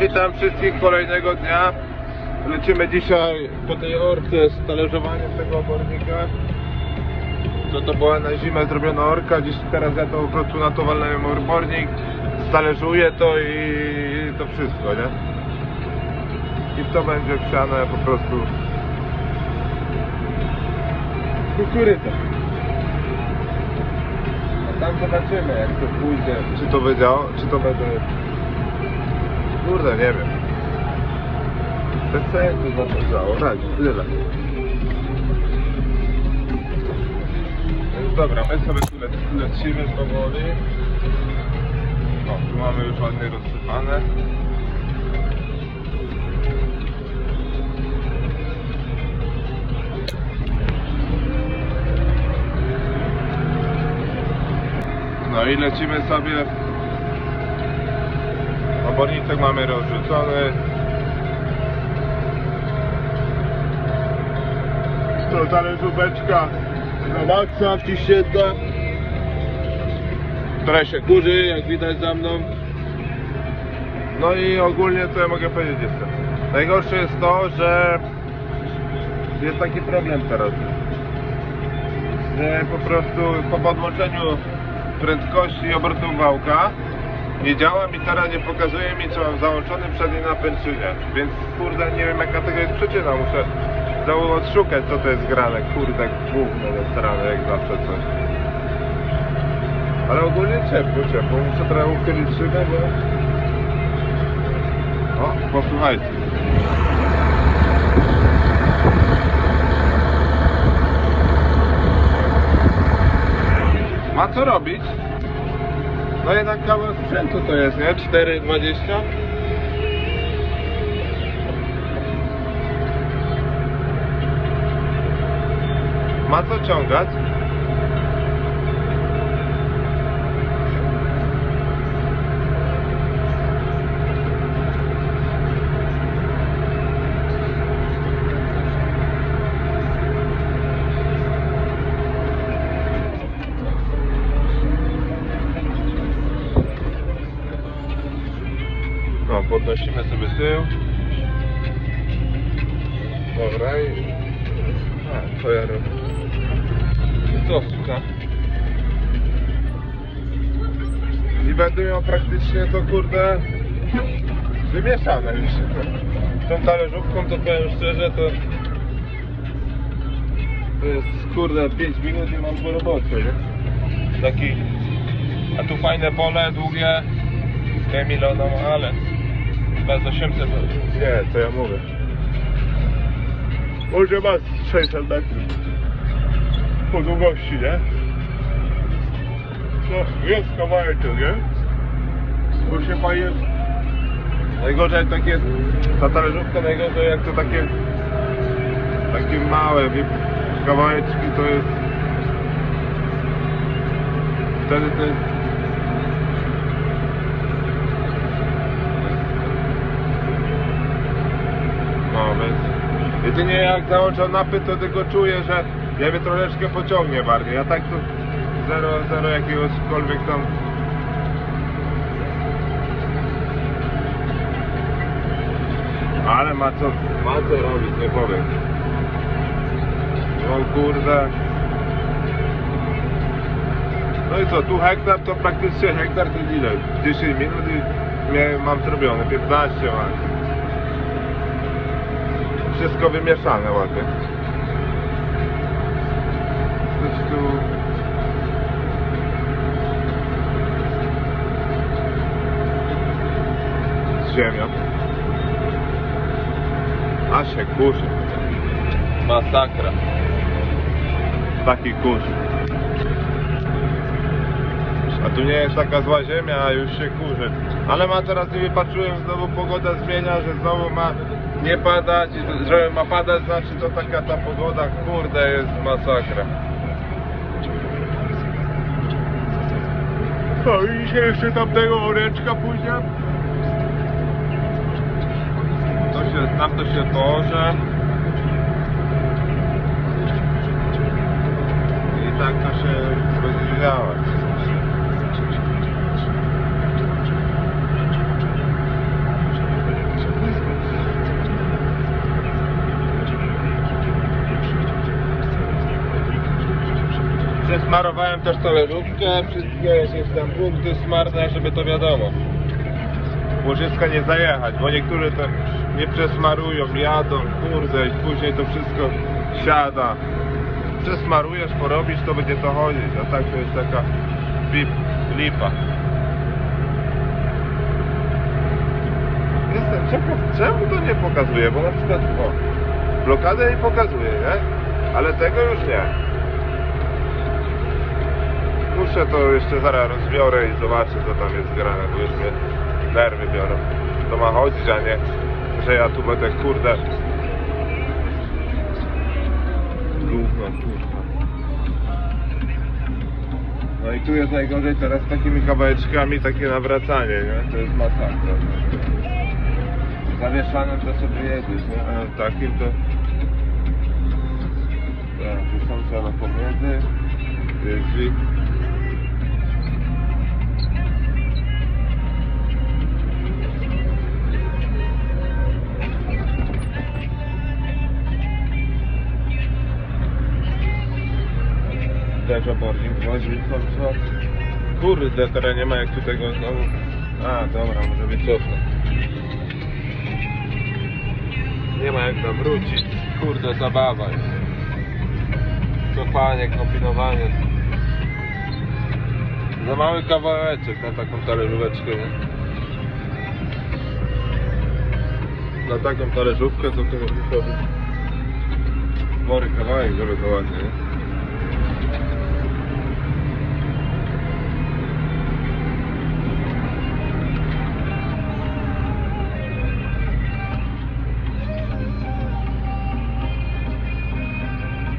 Witam wszystkich kolejnego dnia. Lecimy dzisiaj po tej orce z talerzowaniem tego obornika. To była na zimę zrobiona orka, dziś teraz ja to po prostu na to walnąłem obornik, stalerzuję to i to wszystko, nie? I to będzie wsiane po prostu kukurydza. A tam zobaczymy jak to pójdzie, czy to będzie, czy to będzie Kurde, nie wiem. Bez sensu zaczął Tak, tyle. Więc dobra, my sobie tu le- lecimy powoli. O, tu mamy już ładnie rozsypane. No i lecimy sobie Oborniczek mamy rozrzucony. To talerzóweczka na maksa wciśnięta. Która się kurzy, jak widać za mną. No i ogólnie co ja mogę powiedzieć jeszcze? Najgorsze jest to, że jest taki problem teraz. Że po prostu po podłączeniu prędkości obrotu wałka nie działa mi teraz, nie pokazuje mi co mam załączony przedni napęd czy. Więc kurde nie wiem jaka tego jest przyczyna, muszę odszukać co to jest grane. Kurde gówno do strony jak zawsze coś. Ale ogólnie ciepło, ciepło. Muszę trochę uchylić szybę, bo... O, posłuchajcie. Ma co robić? No jednak kawał sprzętu to jest, nie? 4,20 Ma co ciągać? Podnosimy sobie tył. Dobra i... A, co ja robię? I co, słucha? I będę miał praktycznie to, kurde, wymieszane już. Tą talerzówką to powiem szczerze, to... To jest, kurde, 5 minut i mam po robocie, nie? Taki... A tu fajne pole, długie. Emiloną, ale chyba z 800 Nie, co ja mówię. Może ma z 600 metrów po długości, nie? No, jest kawałek nie? Bo się fajnie... Najgorzej takie... Ta talerzówka najgorzej jak to takie... Takie małe, wie, kawałeczki to jest... Wtedy to jest Więc jedynie jak załączam napęd to tylko czuję, że ja mnie troszeczkę pociągnie bardziej. Ja tak to zero, zero jakiegośkolwiek tam ale ma co, ma co robić, nie powiem. No kurde. No i co, tu hektar to praktycznie hektar to ile? 10 minut i mam zrobione, 15 mam wszystko wymieszane ładnie. Coś tu... Z ziemią. A się kurzy. Masakra. Taki kurz. A tu nie jest taka zła ziemia, a już się kurzy. Ale ma teraz, nie wypatrzyłem, znowu pogoda zmienia, że znowu ma nie padać, że ma padać, znaczy to taka ta pogoda, kurde, jest masakra. O, i dzisiaj jeszcze tamtego oreczka pójdzie. To się, tam to się porze. I tak to się będzie Przesmarowałem też talerzówkę, wszystkie jakieś tam punkty smarne, żeby to wiadomo. Łożyska nie zajechać, bo niektórzy to nie przesmarują, jadą, kurde i później to wszystko siada. Przesmarujesz, porobisz, to będzie to chodzić, a tak to jest taka pip, lipa. Jestem ciekaw, czemu to nie pokazuje, bo na przykład, o, blokadę nie pokazuje, nie? Ale tego już nie. Muszę to jeszcze zaraz rozbiorę i zobaczę co tam jest grane, bo już mnie nerwy biorą. To ma chodzić, a nie, że ja tu będę kurde. Gówno, kurwa. No i tu jest najgorzej teraz takimi kawałeczkami takie nawracanie, nie? To jest masakra. Zawieszanym to sobie jedziesz, nie? A takim to... Tak, tu są pomiędzy. Tu Też obornik wozi co? Kurde, teraz nie ma jak tu tego znowu. A, dobra, może wycofnę. Nie ma jak zawrócić. Kurde, zabawa jest. Cofanie, kombinowanie. Za mały kawałeczek na taką talerzóweczkę? Na taką talerzówkę to to musiał być spory kawałek, żeby to ładnie,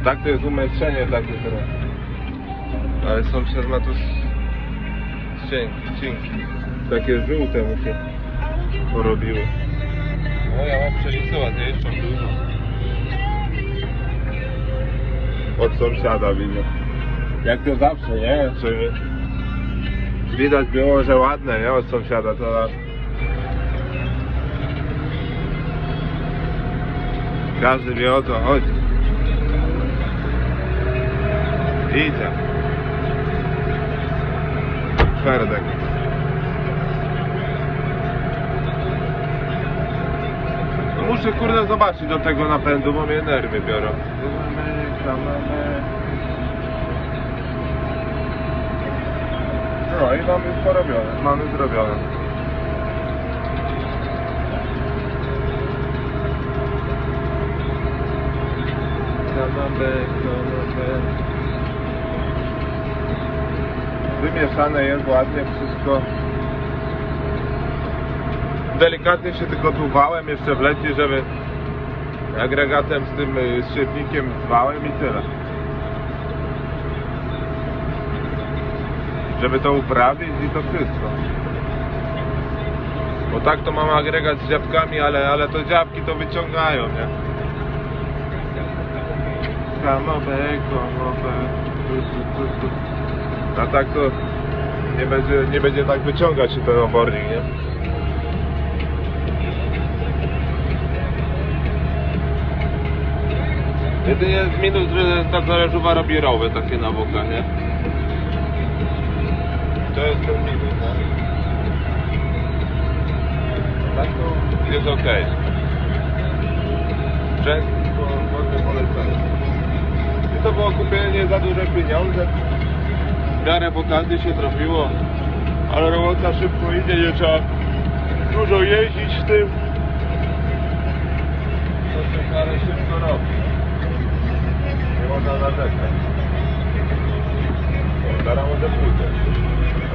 Tak to jest umieszczenie takie teraz. Ale sąsiad ma tu cienki. Takie żółte mu się porobiły. No ja mam pszenicę ładniejszą, dużo. Od sąsiada widzę. Jak to zawsze, nie? Czy widać było, że ładne, nie? Od sąsiada to każdy wie o co chodzi. Idzie. Ferdek. No muszę kurde zobaczyć do tego napędu, bo mnie nerwy biorą. No i mamy porobione, mamy zrobione. Kanapek, kanapek. Wymieszane jest ładnie wszystko. Delikatnie się tylko tu wałem jeszcze wleci, żeby agregatem z tym y, szybnikiem zwałem i tyle. Żeby to uprawić i to wszystko. Bo tak to mam agregat z dziabkami, ale, ale to dziabki to wyciągają, nie? Kamowe, kamowe. A tak to nie będzie, nie będzie tak wyciągać się ten obornik, nie? Jedynie minus, że ta zależuwa robi rowy takie na bokach, nie? To jest ten minus, nie? Tak to jest ok. Sprzęt po- ładnie polecany. I to było kupienie nie za duże pieniądze. W okazji się trafiło, ale robota szybko idzie, nie trzeba dużo jeździć w tym. To się w miarę szybko robi. Nie można narzekać. Teraz może pójdę.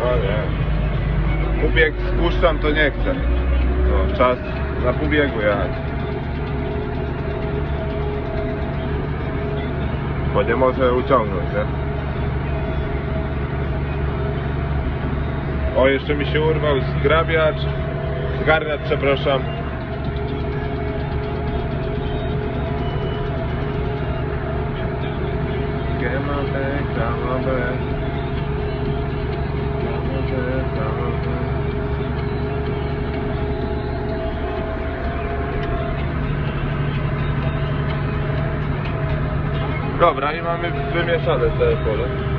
O nie. Półbieg spuszczam, to nie chcę. No, czas na półbiegu jechać. Bo nie może uciągnąć, nie? O, jeszcze mi się urwał zgrabiacz. Zgarniacz, przepraszam. Dobra, i mamy wymieszane całe pole.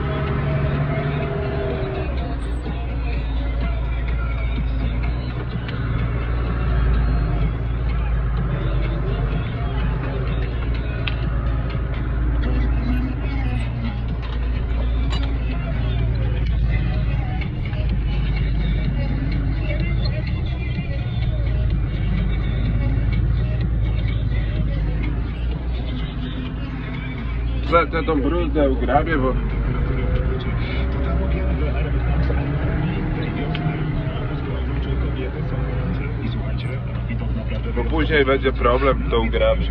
Wlecę tą brudę, ugrabię, bo... Bo później będzie problem, to ugrabię.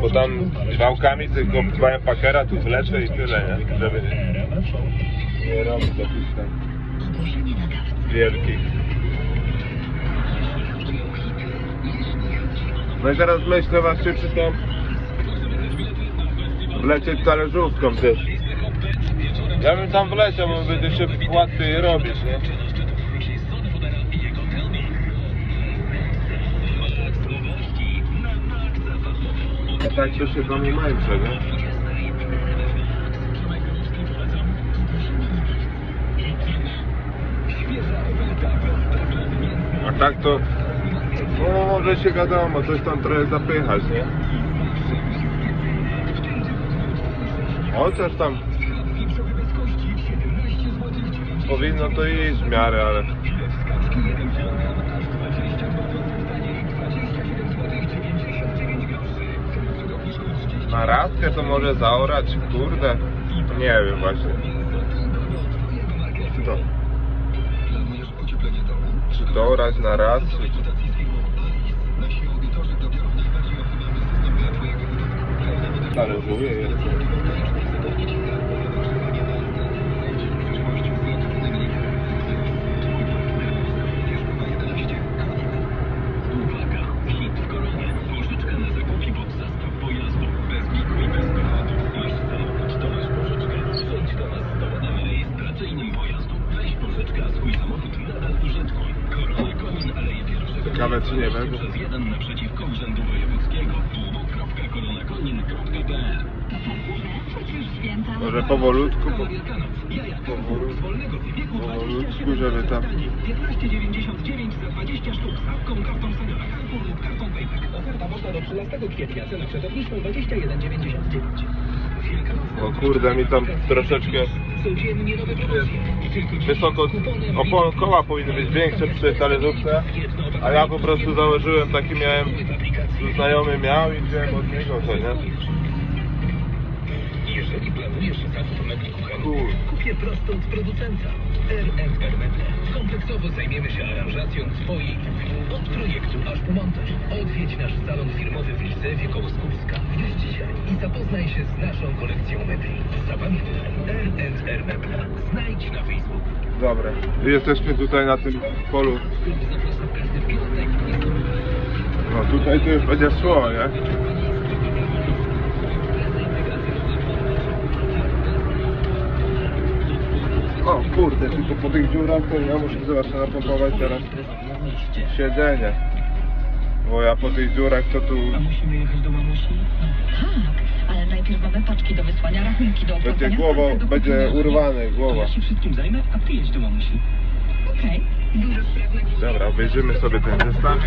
Bo tam wałkami tylko mają pakera, tu wlecę i tyle, nie? Żeby nie, robić jakichś tam wielkich. No i teraz myślę właśnie czy tam wlecieć talerzówką też. Ja bym tam wleciał, bo będzie się łatwiej robić, nie? A tak to się do mnie męczę, nie? A tak to, no może się wiadomo, coś tam trochę zapychać, nie? Chociaż tam powinno to iść w miarę, ale na radkę to może zaorać, kurde, nie wiem właśnie. Czy to, czy to orać na raz, czy... Ale mówię, jest. Ciekawe, czy nie będzie. Przez jeden naprzeciwko Urzędu Wojewódzkiego. www.koronakonin.pl Przecież święta. Może powolutku, po, Powolutku. powolutku, żeby tam... 15,99 za 20 sztuk z stawką kartą seniora Carrefour lub kartą Payback. Oferta ważna do 13 kwietnia. Cena przed obniżką 21,99. O kurde, mi tam troszeczkę wysoko... Opon, koła powinny być większe przy talerzówce, a ja po prostu założyłem taki miałem... Znajomy miał i wziąłem od niego to, nie? Jeżeli planujesz zakup mebli kuchennych, kupię prosto od producenta. Meble. Kompleksowo zajmiemy się aranżacją Twojej kuchni. Od projektu aż po montaż. Odwiedź nasz salon firmowy w Lisewie koło Skupska. Już dzisiaj i zapoznaj się z naszą kolekcją mebli. Zapamiętaj. RMR Meble. Znajdź na Facebooku. Dobra. Jesteśmy tutaj na tym polu. No tutaj to już będzie szło, nie? O kurde, tylko po tych dziurach to ja muszę zobaczyć napompować teraz siedzenie. Bo ja po tych dziurach to tu A musimy jechać do mamusi? Tak, ale najpierw mamy paczki do wysłania, rachunki do będzie opłacenia. głową, karty do będzie urwane To głowa. ja się wszystkim zajmę, a ty jedź do mamusi. Okej. Dobra, obejrzymy sobie ten zestaw.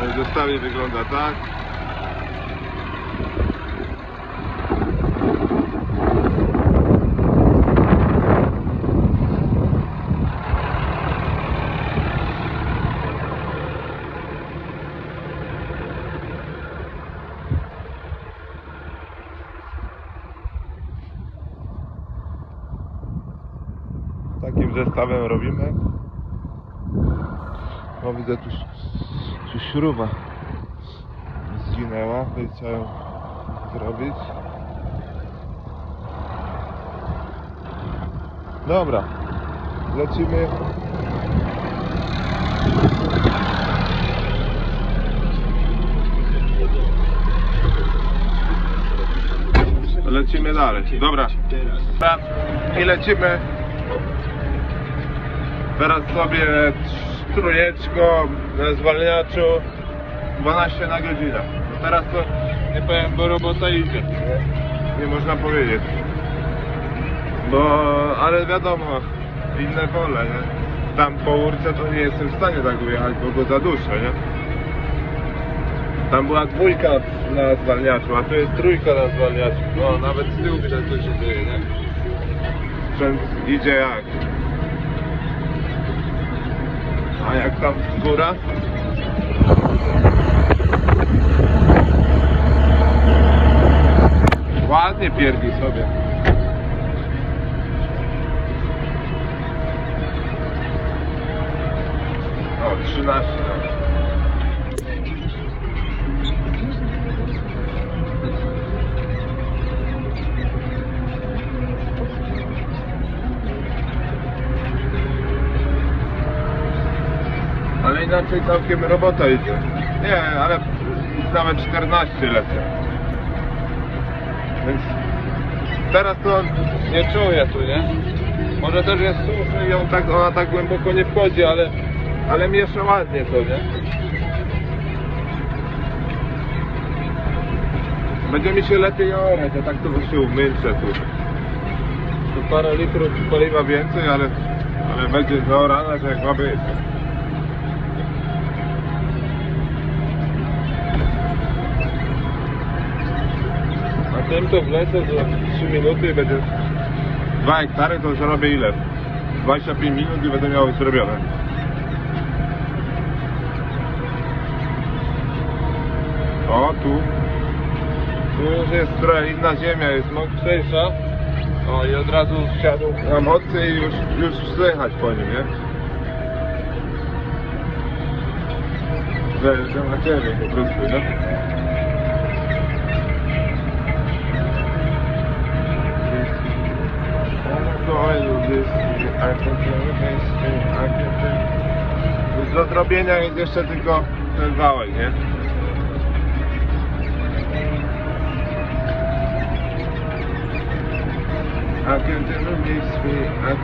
Ten zestawie wygląda tak. Takim zestawem robimy. O, widzę tu, tu śruba zginęła, to ją zrobić. Dobra, lecimy. Lecimy dalej. Dobra. I lecimy. Teraz sobie trójeczko na zwalniaczu 12 na godzinę. No teraz to nie powiem, bo robota idzie. Nie, można powiedzieć. Bo, ale wiadomo, inne pole, nie? Tam po urce to nie jestem w stanie tak ujechać, bo go zaduszę, nie? Tam była dwójka na zwalniaczu, a tu jest trójka na zwalniaczu. No, nawet z tyłu widać co się dzieje, nie? Sprzęt idzie jak. A jak tam góra? Ładnie pierdzi sobie. O, 13. inaczej całkiem robota idzie. Nie, ale nawet 14 lecę. Więc teraz to nie czuję tu, nie? Może też jest suszy i on tak, ona tak głęboko nie wchodzi, ale, ale miesza ładnie to, nie? Będzie mi się lepiej orać, a tak to się umęczę tu. Tu parę litrów paliwa więcej, ale, ale będzie zaorane, to jak ma być. Tym to wlecę za 3 minuty i będzie 2 hektary, to zrobię ile? 25 minut i będę miał zrobione. O, tu. Tu już jest trochę inna ziemia, jest mokrzejsza. O, i od razu wsiadł na mocy i już, już słychać po nim, nie? Że na ciebie po prostu, nie? Do zrobienia jest jeszcze tylko ten wałek, nie? I can do miss me, I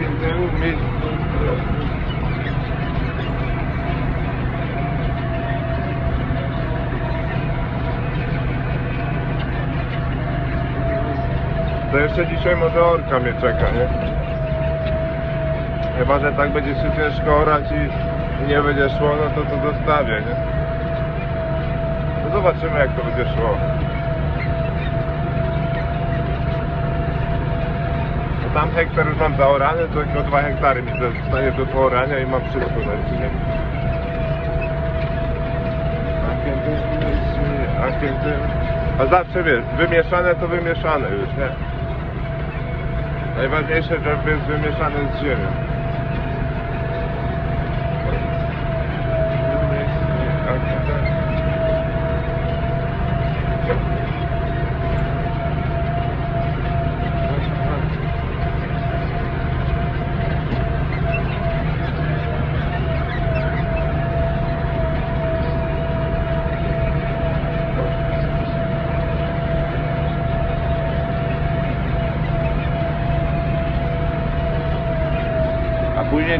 To jeszcze dzisiaj może orka mnie czeka, nie? Chyba, że tak będzie się ciężko orać i, nie będzie szło, no to to zostawię, nie? No zobaczymy jak to będzie szło. No Tam hektar już mam zaorany, to tylko 2 hektary mi zostanie do poorania i mam wszystko na nie? A zawsze wiesz, wymieszane to wymieszane już, nie? Najważniejsze, żeby jest wymieszane z ziemią.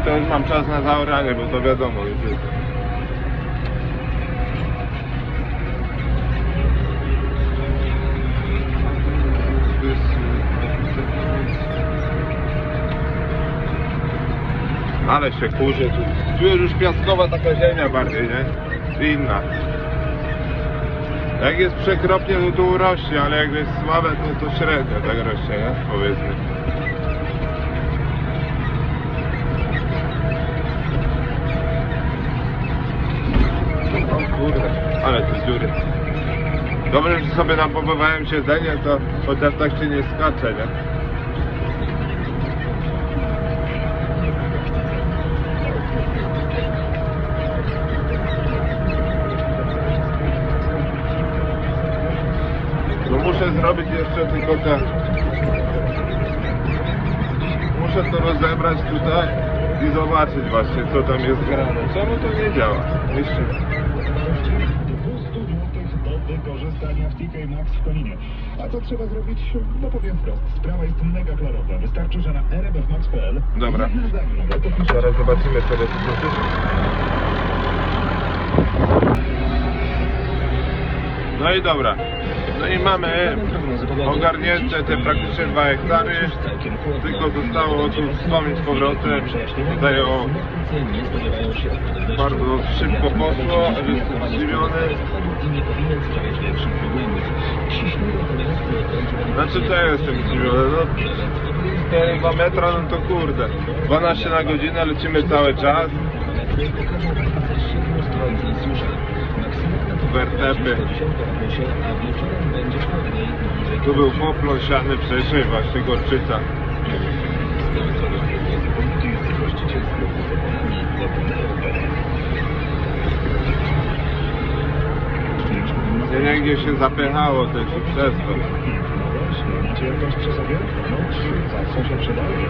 To już mam czas na zaoranie, bo to wiadomo już jest. Ale się kurzy tu. Tu jest już piaskowa taka ziemia bardziej, nie? Inna. Jak jest przekropnie, to tu urośnie, ale jak jest słabe, to, to średnio tak rośnie, nie? Powiedzmy. Kurde, ale to dziury. Dobrze, że sobie napompowałem siedzenie, to chociaż tak się nie skacze, nie? No muszę zrobić jeszcze tylko te... Muszę to rozebrać tutaj i zobaczyć właśnie co tam jest grane. Czemu to nie działa? Jeszcze... wykorzystania w TK Maxx w Koninie. A co trzeba zrobić? No powiem wprost. Sprawa jest mega klarowna. Wystarczy, że na rbfmax.pl Dobra. Zaraz zobaczymy co jest. No i dobra. No i mamy ogarnięte te praktycznie 2 hektary. Tylko zostało tu wspomnieć z powrotem. Tutaj o bardzo szybko poszło, jestem zdziwiony. Znaczy to ja jestem zdziwiony. No 4,2 metra, no to kurde. 12 na godzinę, lecimy cały czas. Wertepy. Tu był poplon siany wcześniej, właśnie Gorczyca. Właściciel sklepu z opałami zapomniał Nie wiem, gdzie się zapychało, to się przez to. Macie jakąś przy sobie? No, zawsze się przydaje,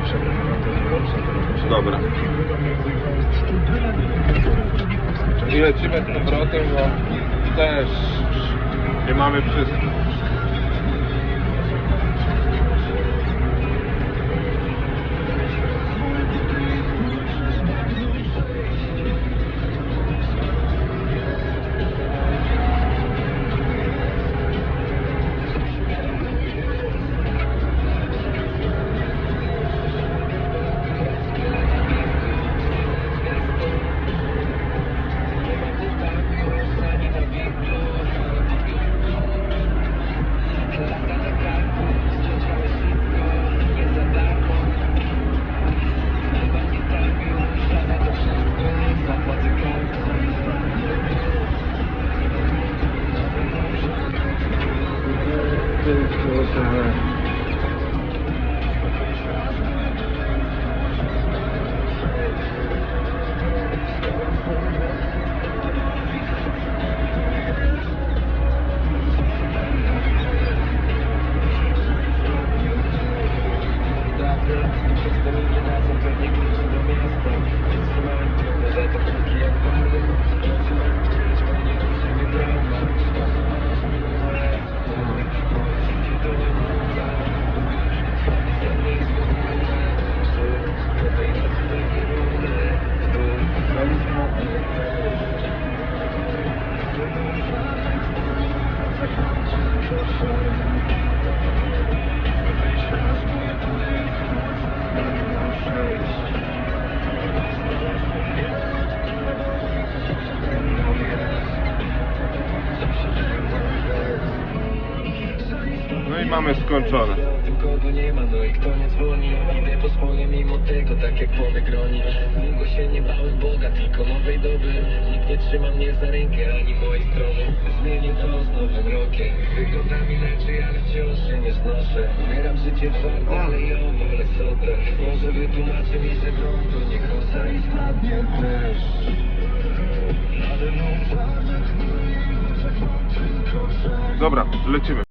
muszę... Dobra. I lecimy z powrotem, bo też nie mamy wszystko. Mamy skończone. Nikogo nie ma, no i kto nie dzwoni Idę po swoje mimo tego, tak jak pole groni. Długo się nie bałem Boga, tylko nowej doby. Nikt nie trzyma mnie za rękę, ani mojej strony Zmienię to z nowym rokiem. Wyglądam inaczej, ale wciąż się nie znoszę. Umieram życie twarde, ale ją wolę sobie Może wytłumaczy mi, że dom to nie kosa I spadnie tylko Dobra, lecimy.